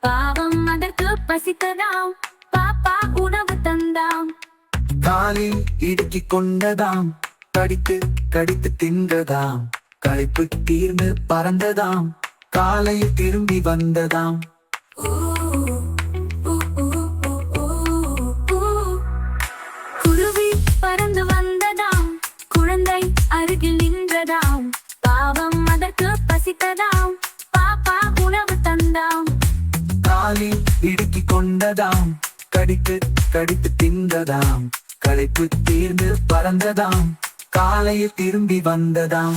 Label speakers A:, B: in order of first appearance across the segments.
A: பாவம் அதற்கு பசித்ததாம். பாப்பா உணவு தந்தாம்.
B: காலில் இடுக்கிக் கொண்டதாம். கடித்து கடித்து தின்றதாம். களைப்பு தீர்ந்து பறந்ததாம். காலையில் திரும்பி வந்ததாம். காலில் இடுக்கிக் கொண்டதாம். கடித்து கடித்து தின்றதாம். களைப்பு தீர்ந்து பறந்ததாம். காலையில் திரும்பி வந்ததாம்.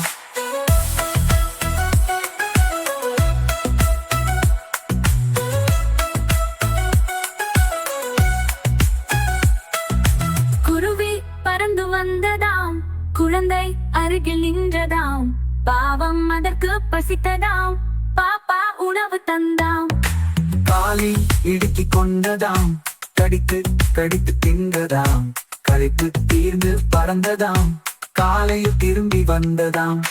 A: குருவி பறந்து வந்ததாம். குழந்தை அருகில் நின்றதாம். பாவம் அதற்கு பசித்ததாம். பாப்பா உணவு தந்தாம்.
B: காலில் இடுக்கிக் கொண்டதாம். கடித்து கடித்து தின்றதாம். கழிப்பு தீர்ந்து பறந்ததாம். காலையில் திரும்பி வந்ததாம்.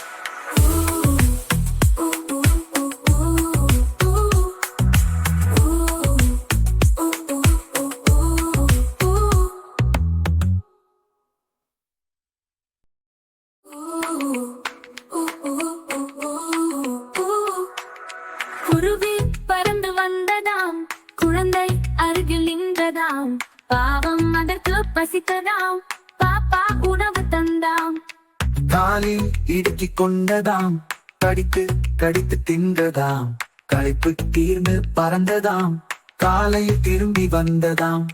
A: வந்ததாம். குழந்தை அருகில் நின்றதாம். பாவம் அதற்கு பசித்ததாம். பாப்பா உணவு தந்தாம்.
B: காலில் இடுக்கி கொண்டதாம். கடித்து கடித்து தின்றதாம். களைப்பு தீர்ந்து பறந்ததாம். காலையில் திரும்பி வந்ததாம்.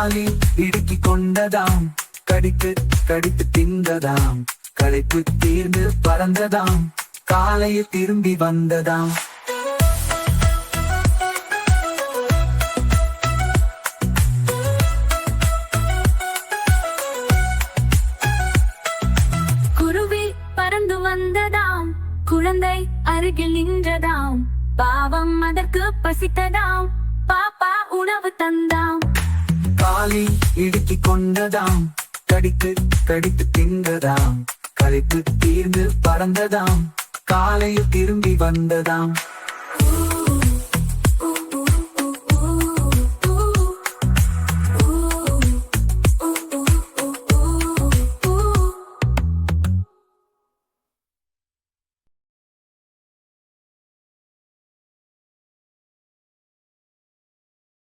B: காலில் இடுக்கிக் கொண்டதாம். கடித்து கடித்து தின்றதாம். களைப்பு தீர்ந்து பறந்ததாம். காலையில் திரும்பி வந்ததாம்.
A: குருவி பறந்து வந்ததாம். குழந்தை அருகில் நின்றதாம். பாவம் அதற்கு பசித்ததாம். பாப்பா உணவு தந்தாம்
B: காலில் இடுக்கி கொண்டதாம். கடித்து கடித்து தின்றதாம். கழித்து தீர்ந்து பறந்ததாம். காலையில் திரும்பி வந்ததாம்.